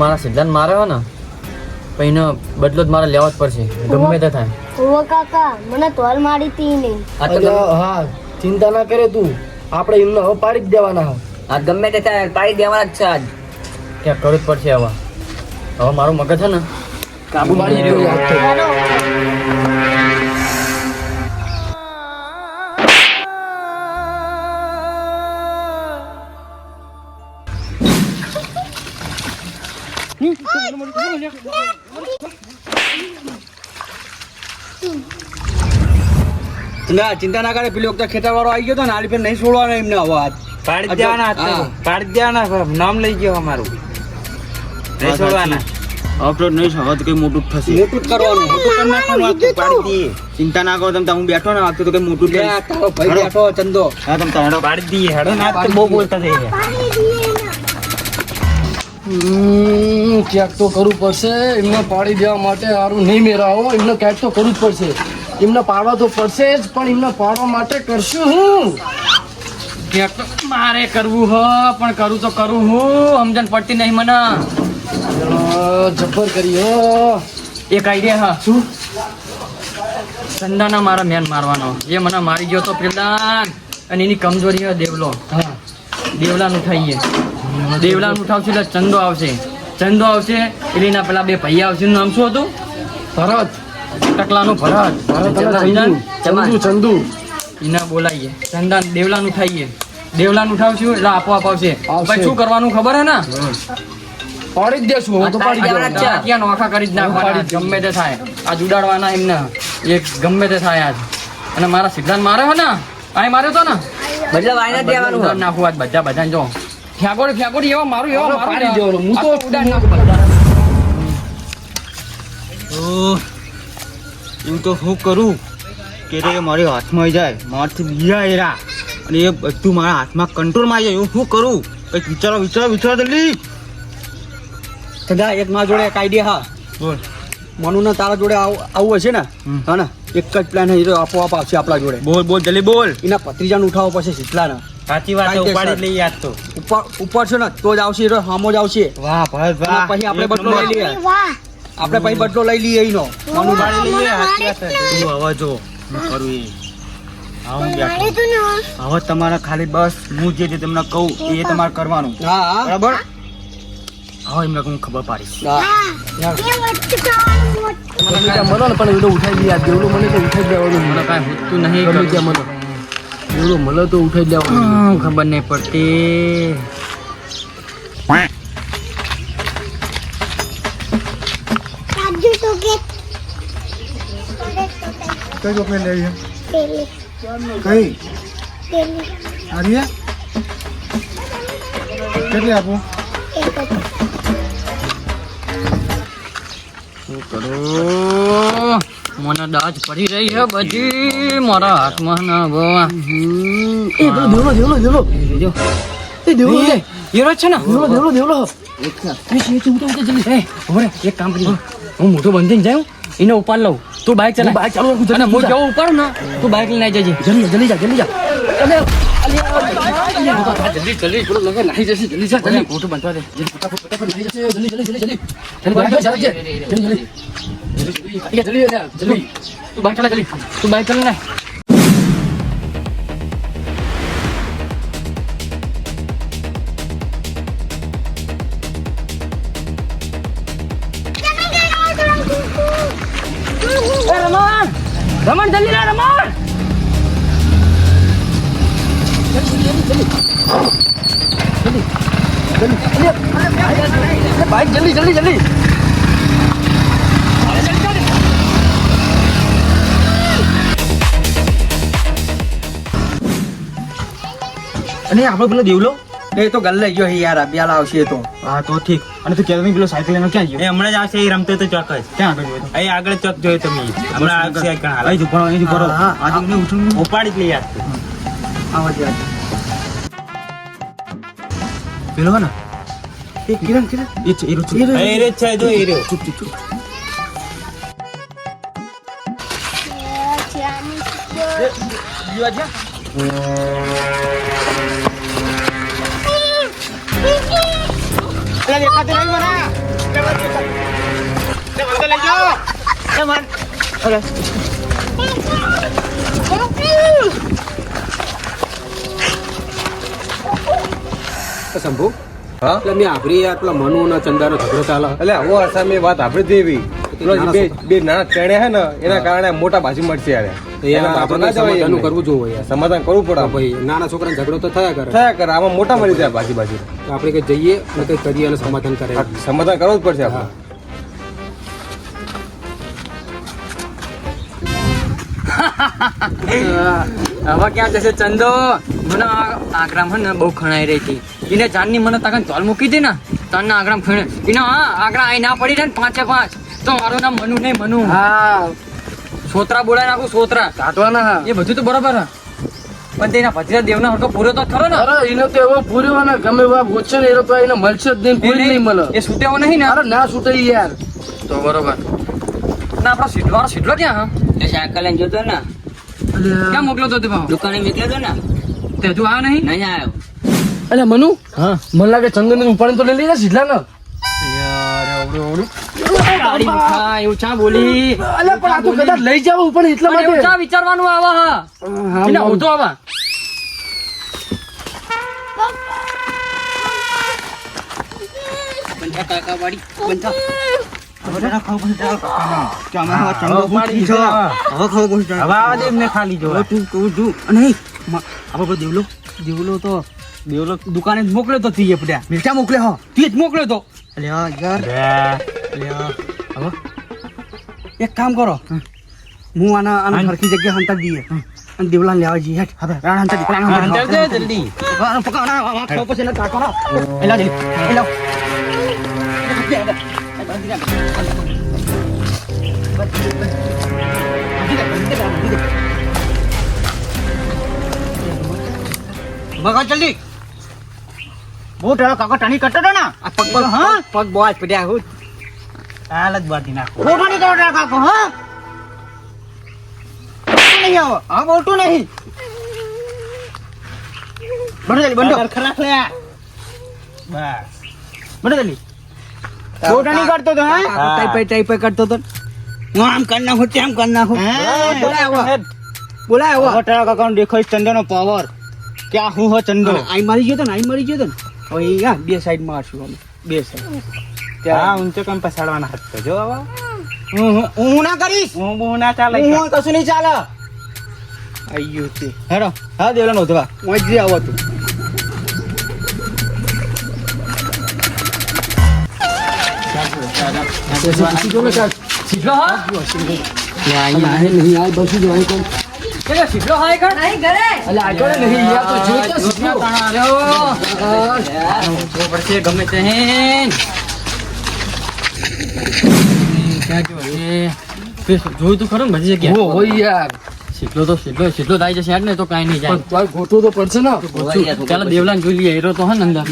મારા સિદ્ધાંત માર્યો ને પણ એનો બદલો જ મારે લેવો જ પડશે. ગમે તે થાય. ઓ કાકા મને તોલ મારી તી નહીં. આ તો હા ચિંતા ના કરે તું. આપણે એમને હવે પાડી જ દેવાના હા આ ગમે તે થાય પાડી દેવાના જ છે આજ. ક્યાં કરવું જ પડશે હવે. હવે મારું મગજ છે ને કાબુ મારી રહ્યું ના ચિંતા ના કરે પેલી વખતે ખેતર વાળો આવી ગયો તો ને ફેર નહીં છોડવાનો એમને હવે આજ પાડી દેવાના હતા પાડી દેવાના નામ લઈ ગયો અમારું. નહીં છોડવાના. હવે નહીં હવે તો કઈ મોટું થશે. મોટું કરવાનું મોટું કરી નાખવાનું પાડી દઈએ ચિંતા ના કરો તમે હું બેઠો ને વાગતો તો કઈ મોટું જ ભાઈ બેઠો ચંદો. હા તમે પાડી દઈએ હેડો ના તો બહુ બોલતા થઈ ગયા. હમ, ક્યાંક તો કરવું પડશે એમને પાડી દેવા માટે સારું નહીં મેરાવો એમને ક્યાંક તો કરવું જ પડશે. એમને પાડવા તો પડશે જ પણ એમને પાડવા માટે કરશું હું. મારે કરવું હ પણ કરું તો કરું હું સમજણ પડતી નહીં મને. જબ્બર કરી હો. એક આઈડિયા હા. શું? ચંદાના મારા મેન મારવાનો. જે મને મારી ગયો તો પ્રદાન અને એની કમજોરી હોય દેવલો. હા. દેવલાનું ઉઠાઈએ. દેવલાનું ઉઠાવશે એટલે ચંદો આવશે. ચંદો આવશે એટલે એના પેલા બે ભૈયા આવશે. નામ શું હતું? ભરત. ટકલાનું ભરત ભરત ચંદન, ચંદુ. ચંદુ એના બોલાવીએ ચંદન દેવલાનું ખાઈએ. દેવલાનું ઉઠાવશું એટલે આપોઆપ આવશે. આવશે. પછી શું કરવાનું ખબર હે ને? પાડી જ દેશું. હું તો પાડી ત્યાં નોખા કરી જ નાખવાના. ગમે તે થાય. આજ ઉડાડવાના એમને. એક ગમે તે થાય આજ. અને મારા સિદ્ધાંત માર્યો હે ને? આ માર્યો તો ને? બધા વાયના દેવાનું નાખું આજ બધા બધા જો. ફ્યાગોડી ફ્યાગોડી એવા મારું એવા મારું પાડી દેવાનું. હું તો ઉડાડ નાખું બધા. એવું તો શું કરું કે તે મારી હાથમાં આવી જાય મારથી બીજા એરા અને એ બધું મારા હાથમાં કંટ્રોલમાં આવી જાય હું શું કરું? કંઈક વિચારો વિચારો વિચારો જલ્દી. દાદા એક મારા જોડે એક આઈડિયા હા. બોલ. મનુ ને તારા જોડે આવું હશે ને? હા ને? એક જ પ્લાન હજી તો આપોઆપ આવશે આપણા જોડે. બોલ બોલ જલ્દી બોલ. એના ભત્રીજાને ઉઠાવવો પડશે શીતલાને. સાચી વાત ઉપાડી લઈ યાદ તો. ઉપર ઉપર છે ને તો જ આવશે એ હામો જ આવશે. વાહ ભાઈ અને પછી આપણે બદલો લઈ લઈએ. વાહ. આપણે પછી બદલો લઈ લઈએ એનો. મનુ ઉપાડી લઈએ સાચી વાત છે. તું હવે જો હું કરું એ મારે હવે તમારે ખાલી બસ હું જે જે તમને કહું એ તમારે કરવાનું. બરાબર? હવે એમને હું ખબર પાડીશ. મળો ને પણ એવડો ઉઠાઈ લે દેવડો મને તો ઉઠાઈ દેવાનું મને કાંઈ હોતું નહીં ગમે ત્યાં મળો દેવડો મળે તો ઉઠાઈ દેવાનું ખબર નહીં પડતી રાજુ તો કે કઈ ચોકલેટ લેવી છે કઈ આર્યા કેટલી આપું એક જ. શું કરું મને દાજ પડી રહી છે બધી મારા હાથમાં ના ભવા એ દેવલો દેવલો દેવલો એ દેવલો છે હીરો છે ને દેવલો દેવલો દેવલો એક કામ કરી હું મોટો બંધીને જાઉં એને ઉપાડ લઉં તું બાઇક ચલા બાઈક ચાલુ રાખું જલ્દી હું જવું ઉપાડું ને તું બાઇક લઈને જજે જલ્દી જા, જલ્દી જા જલ્દી જા જલ્દી જલ્દી પેલો લગન નાહી જશે જલ્દી જા જલ્દી મોટું બંધવા દે જલ્દી ફટાફટ ફટાફટ જલ્દી જલ્દી જલ્દી જલ્દી બાઈક જલ્દી જલ્દી જલ્દી જલ્દી જલ્દી જલ્દી તું બાઇક ચલા જલ્દી તું બાઇક ચલા ને રમણ જલ્દી લા રમણ! બાઈક જલ્દી જલ્દી જલ્દી. અને આપણો પેલો દેવલો? એ તો ગલ્લે ગયો યાર અભિયાલ આવશે તો. હા તો ઠીક. અને તું કેતો નહીં પેલો સાયકલ લઈને ક્યાં ગયો? એ હમણાં જ આવશે એ રમતો તો ચોક્કસ. ક્યાં આગળ જોયો અહીં આગળ ચોક જોયો તમે હમણાં આવશે કણ હાલ. અહીં ઊભો અહીં ઊભો હા, આજે મને ઉઠું ઉપાડી જ લઈ આજ. આવા દે, પેલો ને? એ કિરણ કિરણ. એ છે, એ છે. એ રે છે જો એ રે ચૂપ ચૂપ ચૂપ. અરે દેખાતી નહીં મને દેખાતી. તે મને લઈ જાઓ તે મને અરે શંભુ એટલે મેં આપણી યાર પેલા મનુ અને ચંદાનો ઝઘડો ચાલે. એટલે આવો મેં વાત આપણે દેવી. બે બે નાના ચણે હે ને એના કારણે મોટા બાજુ મળશે યાર. ના સમાધાન કરવું જોઈએ યાર. સમાધાન કરવું પડે. ભાઈ નાના છોકરાને ઝઘડો તો થયા કરે. થયા કરે. આમાં મોટા મળી જાય બાજુ બાજુ. તો આપણે કઈ જઈએ અને કઈ કરીએ અને સમાધાન કરે. સમાધાન કરવું જ પડશે આપણે. હવે ક્યાં જશે ચંદો? મને આ આગ્રામ ને બહુ ખણાઈ રહી હતી. એને જાનની મને તાકાત ચોલ મૂકી દે ને તારના આગ્રામ ખણે. એને હા આગ્રા આઈ ના પડી રહે ને પાંચે પાંચ. તો મારું નામ મનુ નહીં મનુ. હા. સોતરા બોલાય નાખું સોતરા. કાઢવાના હા. એ બધું તો બરાબર હે પણ તેના ભત્રીજા દેવના હરકો પૂરો તો ખરો ને. અરે એનો તો એવો પૂર્યો ને ગમે એવા ગોચે ને એનો તો એને મળશે જ નહીં કોઈ નહીં મળે. એ છૂટેવો નહીં ને. અરે ના છૂટે યાર. તો બરોબર. ના આપણો સીધો વાળો સીધો ક્યાં હા? એ સાયકલ લઈને જોતો ને. ક્યાં મોકલો તો તે ભાવ? દુકાને મોકલ્યો તો ને. તે હજુ આવ્યો નહીં? નહીં આવ્યો. અલ્યા મનુ? હા. મને લાગે ચંદન ઉપાડી તો લઈ લીધા સીધલા ને એવું ચા બોલી. અલ્યા પણ આ તો કદાચ લઈ જાવ પણ એટલા માટે. ચા વિચારવાનું આવા હા. હા, એને મનુ. આવા. બંધા કાકા તું દેવલો. દેવલો તો દેવલો દુકાને જ મોકલ્યો તો તીએ પડ્યા. મીઠા મોકલ્યો હો. તું જ મોકલ્યો તો. અલ્યા યાર અલ્યા હવે એક કામ કરો હું આના આના સરખી જગ્યા હંતા દઈએ અને દેવલા લેવા જઈએ હેઠ હવે રાણ હંતા દીકરા અંદર દે જલ્દી પકડ ના આ ખાવ પછી એને કાઢો ના એલા જલ્દી એલા બગા જલ્દી બહુ હવે કાકા ટાણી કરતો હતો ને? આ પગ પગ હા? પગ બોજ પડ્યા હું. હાલ જ બાંધી નાખો. મોટો નહીં કરો કાકો હા? નહીં આવો. હા મોટું નહીં. બંધો જલી બંધો ખરાબ લે બસ. બંધો જલી મોટા નહીં કરતો તો હા? ટાઈપ ટાઈપ કરતો તો. હું આમ કરી નાખું તેમ કરી નાખું. બોલાય બોલાવો ટાળો કાકા દેખાય ચંદનો પાવર ક્યાં હું હો ચંદો? આઈ મારી ગયો તો ને આઈ મારી ગયો તો ને. બે સાઈડ મારશું અમે. બે સાઈડ ત્યાં ઊંચો કેમ પસાડવાના હાથ તો જો હવે હું હું- હું ના કરીશ? હું બહુ ના ચાલે. હું કશું નહીં ચાલે. આયો તે હેડો હા દેવલા નોધવા ધવા આવો તું. સીધો હા? આ નહીં. આ બસું જો અહીં કોણ. એટલે સીધો હા નહીં ઘરે. અલ્યા, આ નહીં યાર તો જો તો સીધો. તાણા આવ્યો પડશે ગમે તે હેન. ક્યાં ગયો એ જોયું તો ખરું બધી હો, જગ્યાએ હોય યાર. સીધો તો સીધો સીધો થઈ જશે યાર ને તો કાંઈ નહીં જાય. તો પડશે ને? ચાલો દેવલાને જોઈ લઈએ તો હે ને અંદર.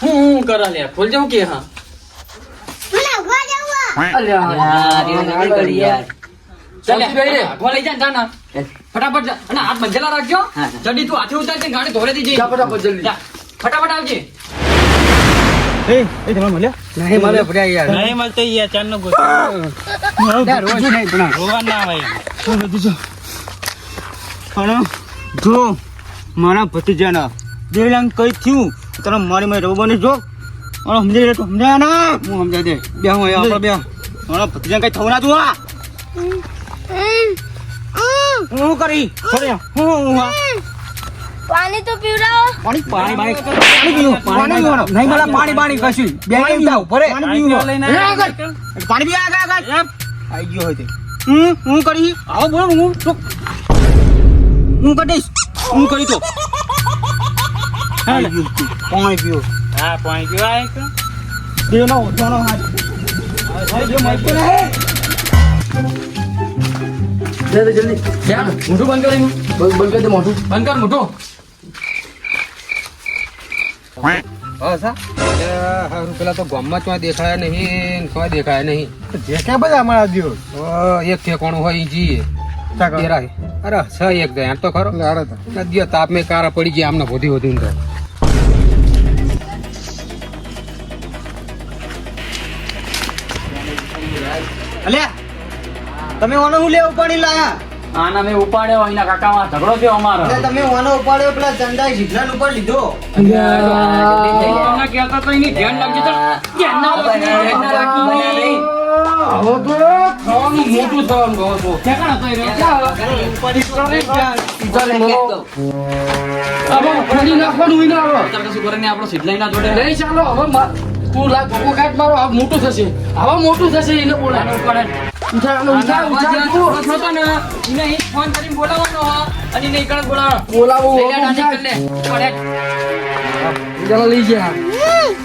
હું હું કરા લે ખોલ કે હા? ફટાફટ જા. અને હાથ બંધેલા રાખજો. જલ્દી તું હાથે ઉતારજે ને ગાડી ધોરે દીજે જા ફટાફટ જલ્દી. ફટાફટ આવજે. એ એ તમે મળ્યા? નહીં મળે પડ્યા યાર. નહીં મળતો યાર ચાર નો ગોતો રોજ નહીં પણ રોવા ના હોય. પણ જો મારા ભતીજાના દેવલાંગ કઈ થયું? તને મારી મારી રબોને જો અને સમજાઈ તું સમજાય ના. હું સમજાય દે. બે હું અહીંયા આપણે બે મારા ભત્રીજા કઈ થવું ના તું આ હું કરી? ફરે. હું હું પાણી તો પીવડાવો. પાણી પાણી પાણી પાણી પીવો. નહીં મળે પાણી પાણી કશું બે કેમ થાવ ભરે પાણી પીવો. પાણી પીવા. આગળ આગળ. આવી ગયો હોય તે. હું હું કરી? આવો બોલો હું હું. કરીશ? હું કરી તું. પાણી પીવો. હા પાણી પીવા હાથ હવે જે જલ્દી. ક્યાં બંધ કરી બંધ બંધ કરી દે મોઢું. બંધ કર પેલા તો ગામમાં ચોય દેખાય નહીં ચોય દેખાય નહીં. જે ક્યાં બધા અમારા અ, એક ઠેકોણું હોય. ડેરાએ. અરે છ એક દે તો ખરો. તાપ મેં કારા પડી ગયા આમને વધી વધી અલ્યા તમે ઓનો હું લે ઉપાડી લાયા? આના મેં ઉપાડ્યો અહીંના કાકામાં ઝઘડો થયો અમારો. એટલે તમે ઓનો ઉપાડ્યો પેલા ચંદાઈ જીભલાને ઉપર લીધો. તમને કહેતા તો એની ધ્યાન રાખજો તો ધ્યાન ના રાખજો, ધ્યાન ના રાખજો. હવે તો ખાવાનું મોટું થવાનું કહો છો. ઠેકાણા તો એ રહ્યો. ચાલ. મનો હવે ફરી નાખવાનું વિના હવે ચાલ કરે નહીં, આપણો સિદ્ધલાઈના જોડે. નહીં ચાલો હવે મા- તું લા ધોકો કાટ મારો આ મોટું થશે હવે મોટું થશે એને બોલાય ઉઠાય અને ઉઠાય ઉઠાય તું. ઝઘડો ને, એને અહીં ફોન કરીને બોલાવવાનો અને એને બોલાવવાનો. બોલાવો. પડે. ચાલો લઈ ગયા.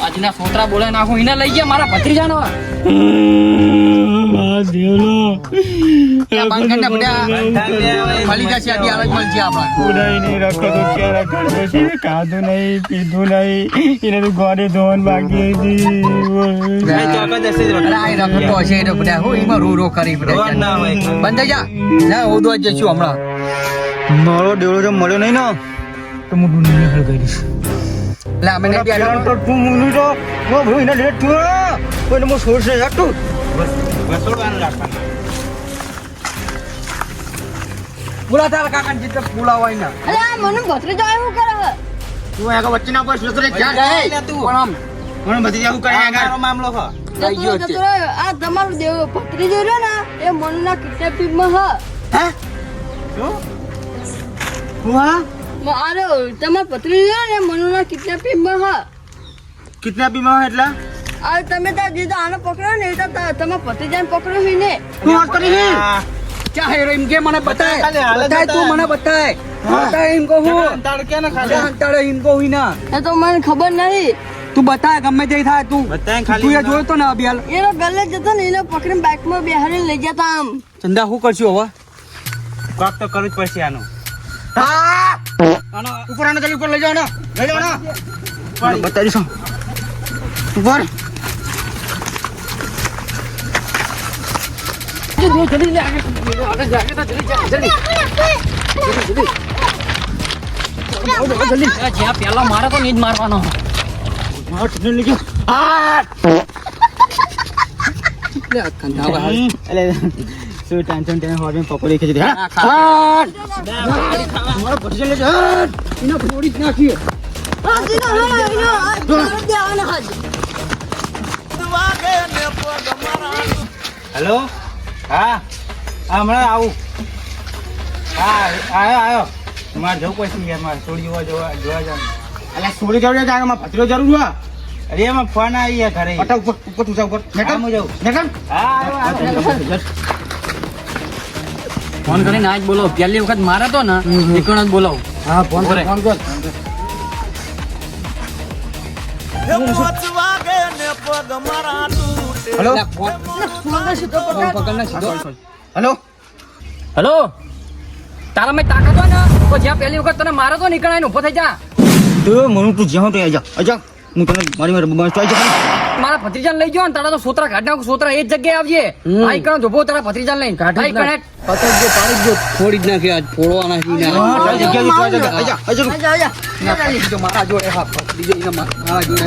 આજના સોતરા બોલાવી નાખું એને લઈ ગયા મારા ભત્રીજા નો બંધ જશે જા ના ઓદવા જ. જઈશું હમણાં. મારો દેવડો જો મળ્યો નહીં ને. તો હું દુનિયા હળગાઈ દઈશ એટલે અમે નહીં પેલા તો તું મુની તો મો ભાઈ એને લેટ થયો. કોઈને હું છોડશે હટું બસ વસોડવાનું રાખવાનું. બોલા તારા કાકા જીતે બોલા હોય ને. અરે મને ભત્રીજો આવ્યો કરે હે. તું આગળ વચ્ચેના પર સુતરે ક્યાં જાય? પણ આમ મને બધી જાવું કરે આગળ મામલો રહે. આ તમારું દેવ ભત્રીજો રહ્યો ને એ મનુના કિડનેપિંગમાં હ. વાહ મારો તમારો પત્ની ને મનુના કિડનેપિંગમાં હ. કિતના બીમા એટલે? આ તમે તાર જીધા તો આને પકડ્યો ને એ તો તમાર પતિ ભત્રીજાને પકડો હી ને. હું વાત કરી છે ક્યાં હેરો એમ કે મને બતાય. ખાલી બતાય તું મને બતાય. બતાય એમ કહું હું. અંતાડ કે ને અંતરે એમ કહું ના એ તો મને ખબર નહીં. તું બતાય ગમે તે થાય તું. બતાય તું ખાલી એ જોયો તો ને અભિયાલ એનો ગલે જતો ને એને પકડીને બાઇકમાં બેહાડીને લઈ જતા આમ. ચંદા શું કરશું હવે? કાક તો કરવું જ પડશે આનું. આનો ઉપર આને જલ્દી ઉપર લઈ જાઓ ને લઈ જાઓ ને બતાવી દઈશું. ઉપર. જ્યાં પેલા મારે તો નહીં જ મારવાનો. શું ટેન્શન ટેન્શન મેં પકોડી ખીચડી. હા? મારો લઈ જાઓ એને ફોડી જ નાખીએ. હેલો? હા? હમણાં આવું. હા આવ્યો આવ્યો મારે જવું પડશે યાર મારે છોડી જોવા જોવા જોવા જવાનું. એટલે છોડી જોવા જાય મારે ભત્રીજો જરૂર અરે એમાં ફોન આવી ગયા ઘરે. ઉપર ઉપર તું ઉપર. હું જાઉં. હા આવ્યો. ફોન કરીને આજ બોલો પહેલી વખત મારે તો ને એકણ જ બોલાવું. હા ફોન કરે ફોન કર. હેલો? Phone hello? હેલો? તારા મેં તાકાત હોય ને જ્યાં પહેલી વખત તને મારો તો નીકળાય ઊભો થઈ જા. તું મને તું જ્યાં તો આજા. આજા. હું તને મારી મારી બબાસ તો આજા મારા ભત્રીજાને લઈ જાવ ને તારા તો સોતરા કાઢ નાખું સોતરા એ જ જગ્યાએ આવજે. આઈ કણ જોબો તારા ભત્રીજાને લઈને. કાઢ આઈ કણ પતંગ જે પાડી જો ફોડી જ નાખે આજ ફોડવાના છે ને આ જગ્યાએ તું આજા આજા. આજા આજા, આજા. ભત્રીજો મારા જોડે હા બીજો એના મારા જોડે.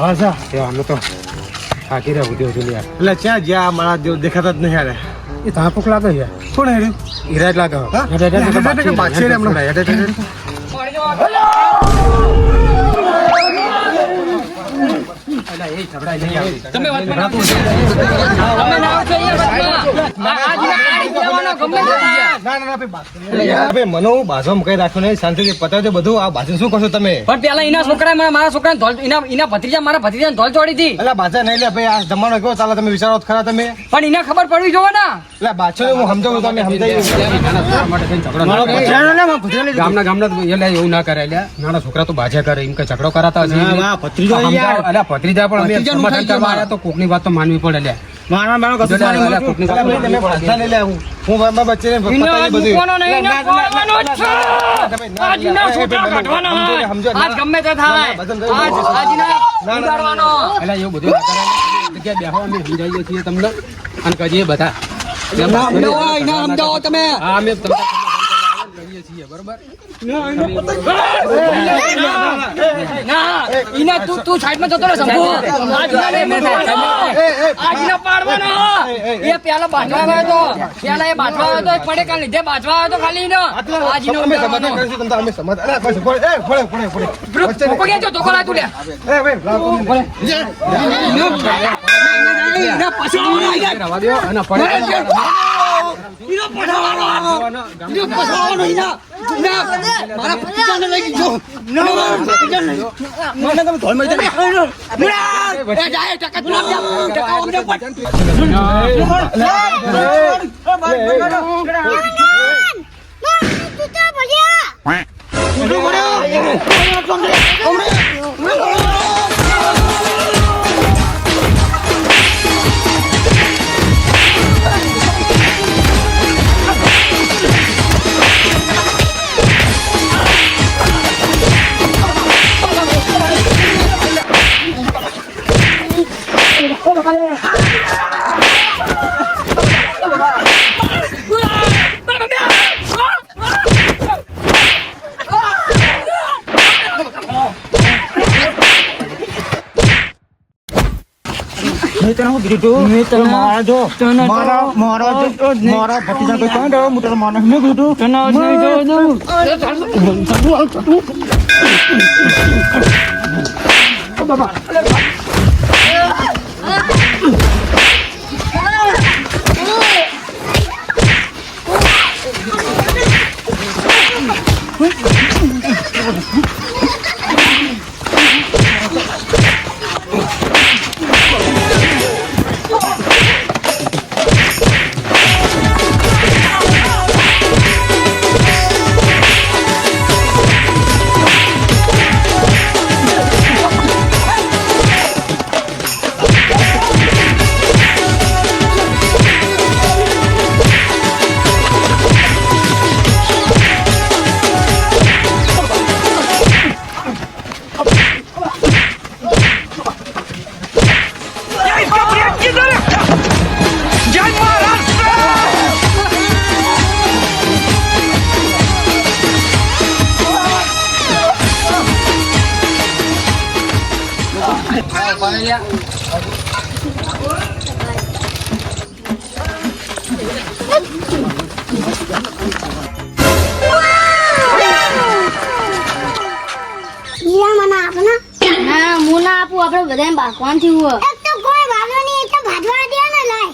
આજા જા. એ આમને તો થાકી રહ્યા ઉદ્યો છે યાર એટલે ક્યાં જ્યાં મારા જો દેખાતા જ નહીં યાર. એ તા કોક લાગે છે કોણ હેરી ઈરાજ લાગે. હા? હેડે, હેડે, હેડે, બાદશાહ રે હમણાં. હેડે, હેડે, હેડે. તમે વચમાં ના બોલશો. તમે ના આવશો અહીંયા વચમાં. આ- આજના કાઢી દેવાનો ગમે તે થઈ જાય. ના, ના, ના, મને હું બાજુમાં કઈ રાખ્યો નહીં. શાંતિથી પતાવજો બધું. આ બાજુ શું કરશો તમે? પણ પેલા એના છોકરાએ મને મારા છોકરાને ધોલ એના એના ભત્રીજા મારા ભત્રીજાને ધોલ ચોડી હતી એટલે બાજા નહીં લે ભાઈ. આ જમાનો કેવો ચાલે તમે? વિચારો ખરા તમે. પણ એને ખબર પડવી જોવે ને. એટલે બાદશાહ હું સમજાવું તમે સમજાવી ગામના ગામના એટલે એવું ના કરે એટલે નાના છોકરા તો બાજા કરે એમ કે ઝઘડો કરાતા હશે. ભત્રીજો પણ અમે સમાધાન કરવા આવ્યા તો કોકની વાત તો માનવી પડે લ્યા. મારા મારો કશું લે હું ગમે તે થાય. તમને. અને કહીએ બધા. સમજાવો તમે અમે તમને છીએ બરોબર ના તું તું સાઈડમાં જતો રહે શંભુ આજના પાડવાનો. એ પેલા બાજવા આવ્યો હતો પેલા એ આવ્યો હતો પડે કાલ લીધે બાજવા આવ્યો હતો ખાલી ઈનો. આજનો અમે સમાધાન કરીશું તમને અમે સમાધાન અરે, બસ, પડે, એ, પડે, પડે, પડે. ગ્રુપ છો, ધોકો લાય લે. એ, ભાઈ, લાવો તમે. રવા દ્યો મેં તને કીધું? મારા જો મારા મારા જો મારા ભતીજા કોઈ કાંઈ હું તને માને શું કીધું? ના હું ના આપું આપણે બધા બાકવાન થયું એક તો કોઈ વાલો નહીં એટલે ભાજવા દે ને લાય.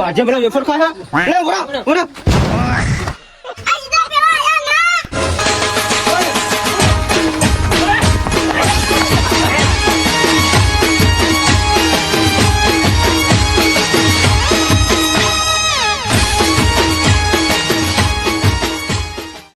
ભાજો મજા નહીં આવતી અલ્યા, આ આગળ ભાજપ વેફર ખાયા.